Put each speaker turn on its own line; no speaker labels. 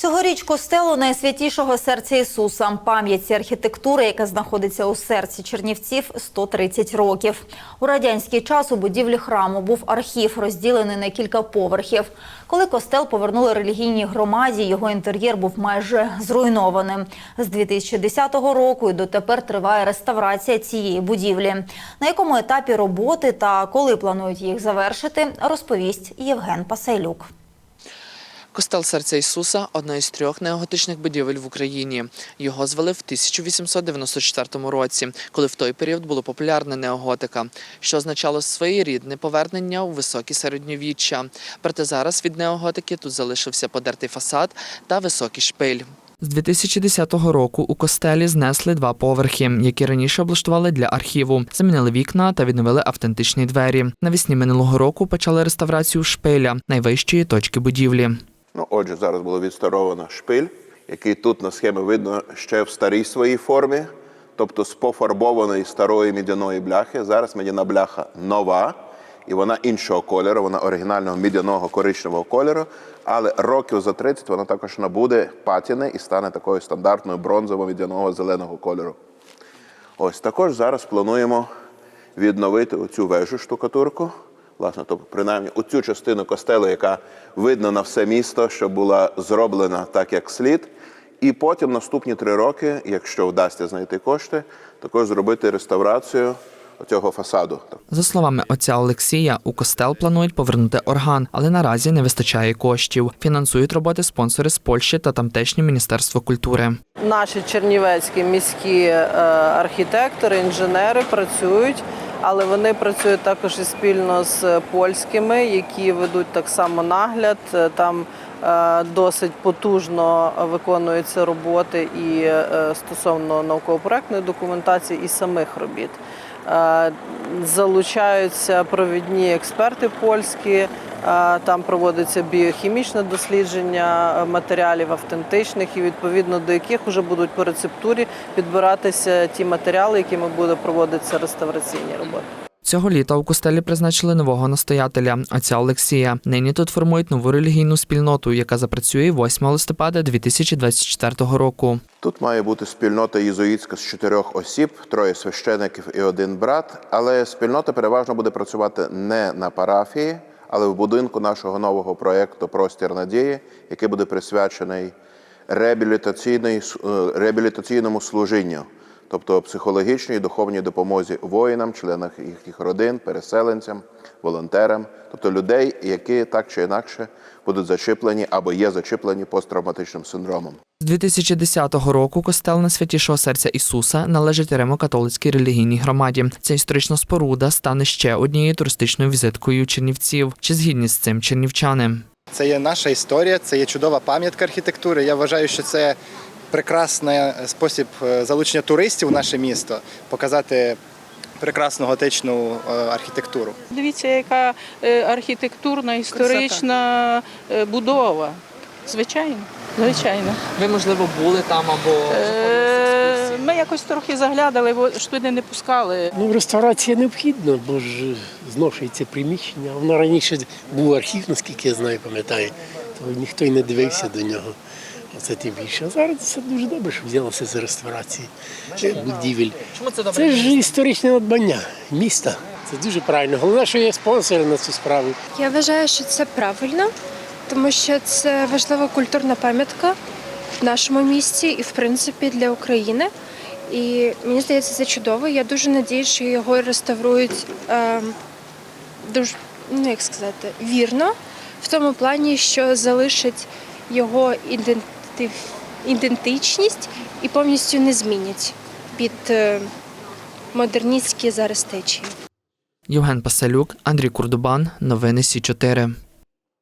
Цьогоріч костелу найсвятішого серця Ісуса, пам'ятці архітектури, яка знаходиться у серці Чернівців, 130 років. У радянський час у будівлі храму був архів, розділений на кілька поверхів. Коли костел повернули релігійній громаді, його інтер'єр був майже зруйнованим. З 2010 року і дотепер триває реставрація цієї будівлі. На якому етапі роботи та коли планують їх завершити, розповість Євген Пасайлюк.
Костел серця Ісуса одна із трьох неоготичних будівель в Україні. Його звели в 1894 році, коли в той період було популярне неоготика, що означало своєрідне повернення у високі середньовіччя. Проте зараз від неоготики тут залишився подертий фасад та високий шпиль. З 2010 року у костелі знесли два поверхи, які раніше облаштували для архіву. Замінили вікна та відновили автентичні двері. Навесні минулого року почали реставрацію шпиля найвищої точки будівлі.
Ну, отже, зараз було відстаровано шпиль, який тут на схемі видно ще в старій своїй формі, тобто з пофарбованої старої мідяної бляхи. Зараз мідяна бляха нова, і вона іншого кольору, вона оригінального мідяного коричневого кольору. Але років за 30 вона також набуде патіни і стане такою стандартною бронзово-мідяного зеленого кольору. Ось також зараз плануємо відновити оцю вежу штукатурку. Власне, тобто, принаймні, оцю частину костелу, яка видно на все місто, що була зроблена так, як слід. І потім наступні три роки, якщо вдасться знайти кошти, також зробити реставрацію цього фасаду.
За словами отця Олексія, у костел планують повернути орган, але наразі не вистачає коштів. Фінансують роботи спонсори з Польщі та тамтешнє міністерство культури.
Наші чернівецькі міські е, архітектори, інженери працюють, але вони працюють також і спільно з польськими, які ведуть так само нагляд. Е, Там досить потужно виконуються роботи і е, стосовно науково-проектної документації і самих робіт. Е, Залучаються провідні експерти польські. е, Там проводиться біохімічне дослідження е, матеріалів автентичних, і відповідно до яких вже будуть по рецептурі підбиратися ті матеріали, якими буде проводитися реставраційні роботи.
Цього літа у костелі призначили нового настоятеля отця Олексія. Нині тут формують нову релігійну спільноту, яка запрацює 8 листопада 2024 року.
Тут має бути спільнота єзуїтська з чотирьох осіб, троє священиків і один брат. Але спільнота переважно буде працювати не на парафії, але в будинку нашого нового проєкту Простір надії, який буде присвячений е, реабілітаційному служінню, тобто психологічній і духовній допомозі воїнам, членам їхніх родин, переселенцям, волонтерам, тобто людей, які так чи інакше будуть зачеплені або є зачеплені посттравматичним синдромом.
З 2010 року костел на святішого серця Ісуса належить Римо-католицькій релігійній громаді. Ця історична споруда стане ще однією туристичною візиткою чернівців. Чи згідні з цим чернівчани?
Це є наша історія, це є чудова пам'ятка архітектури. Я вважаю, що це прекрасний спосіб е, залучення туристів у наше місто, показати прекрасну готичну е, архітектуру.
Дивіться, яка е, архітектурна, історична е, будова. Звичайно, звичайно.
Ви можливо були там або
Е, Ми якось трохи заглядали, бо ж туди не пускали.
Ну, реставрація необхідна, бо ж зношується приміщення. Воно раніше був архів, наскільки я знаю, пам'ятаю, то ніхто й не дивився до нього. Оце тим більше. А зараз це дуже добре, що взялося з реставрації е, будівель.
чому це
Це ж історичне надбання міста. Це дуже правильно. Головне, що є спонсори на цю справу.
Я вважаю, що це правильно, тому що це важлива культурна пам'ятка в нашому місті і, в принципі, для України. І мені здається, це чудово. Я дуже надію, що його реставрують е, дуже, ну як сказати, вірно, в тому плані, що залишать його іденти... ідентичність і повністю не змінять під е, модерністські зараз течії.
Євген Пасалюк, Андрій Курдубан. Новини Сі 4